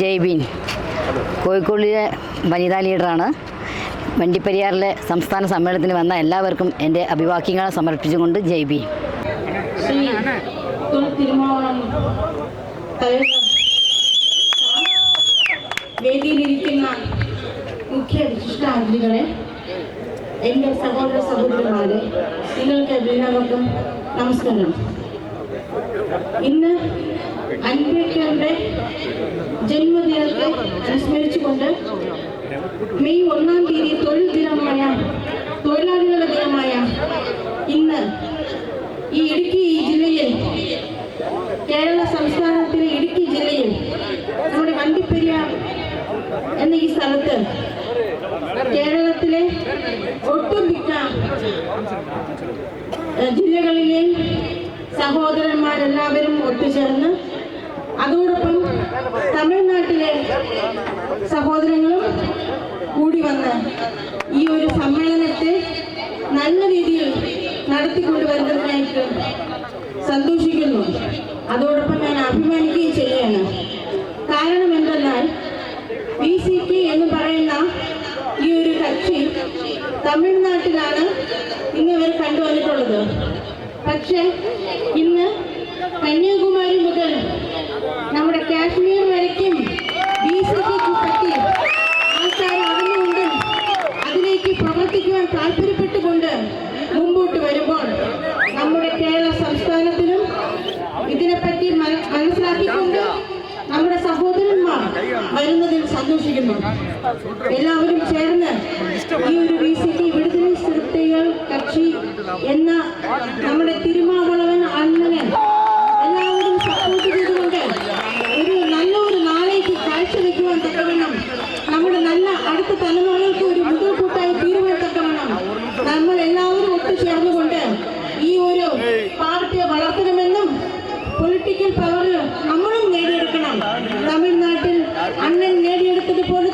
ജയ്ബീൻ കോഴിക്കോടിലെ വനിതാ ലീഡറാണ്. വണ്ടിപ്പെരിയാറിലെ സംസ്ഥാന സമ്മേളനത്തിന് വന്ന എല്ലാവർക്കും എന്റെ അഭിവാക്യങ്ങൾ സമർപ്പിച്ചുകൊണ്ട് ജയ്ബീൻ മുഖ്യ വിശിഷ്ടാതിഥികളെ എന്റെ സഹോദര സഹോദരന്മാരെ നിങ്ങൾക്ക് എല്ലാവർക്കും നമസ്കാരം. ഇന്ന് അംബേദ്കറുടെ ജന്മദിനത്തെ അനുസ്മരിച്ചുകൊണ്ട് മെയ് ഒന്നാം തീയതി തൊഴിൽ ദിനമായ തൊഴിലാളികളുടെ ദിനമായ ഇന്ന് ഈ ഇടുക്കി ജില്ലയിൽ കേരള സംസ്ഥാനത്തിലെ ഇടുക്കി ജില്ലയിൽ നമ്മുടെ വണ്ടിപ്പെരിയാർ എന്ന ഈ സ്ഥലത്ത് കേരളത്തിലെ ഒട്ടുമിക്ക ജില്ലകളിലെ സഹോദരന്മാരെല്ലാവരും ഒത്തുചേർന്ന് അതോടൊപ്പം സഹോദരങ്ങളും കൂടി വന്ന് ഈ ഒരു സമ്മേളനത്തെ നല്ല രീതിയിൽ നടത്തിക്കൊണ്ടുവരുന്നതിനായിട്ട് സന്തോഷിക്കുന്നു. അതോടൊപ്പം ഞാൻ അഭിമാനിക്കുകയും ചെയ്യുകയാണ്. കാരണം എന്തെന്നാൽ ബി സി പി എന്ന് പറയുന്ന ഈ ഒരു കക്ഷി തമിഴ്നാട്ടിലാണ് ഇന്ന് ഇവർ കണ്ടുവന്നിട്ടുള്ളത്. പക്ഷെ ഇന്ന് കന്യാകുമാരി മുതൽ നമ്മുടെ കാശ്മീർ വരയ്ക്കും പ്രവർത്തിക്കുവാൻ താല്പര്യപ്പെട്ടുകൊണ്ട് മുമ്പോട്ട് വരുമ്പോൾ നമ്മുടെ കേരള സംസ്ഥാനത്തിലും ഇതിനെപ്പറ്റി മന- മനസ്സിലാക്കിക്കൊണ്ട് നമ്മുടെ സഹോദരന്മാർ വരുന്നതിൽ സന്തോഷിക്കുന്നു. എല്ലാവരും ചേർന്ന് ഈ ഒരു വി സി ടി വിടുതൽ കക്ഷി എന്ന നമ്മുടെ തിരുമാവ தமிழ்நாட்டில் அண்ணன் நேடியெடுத்தது போல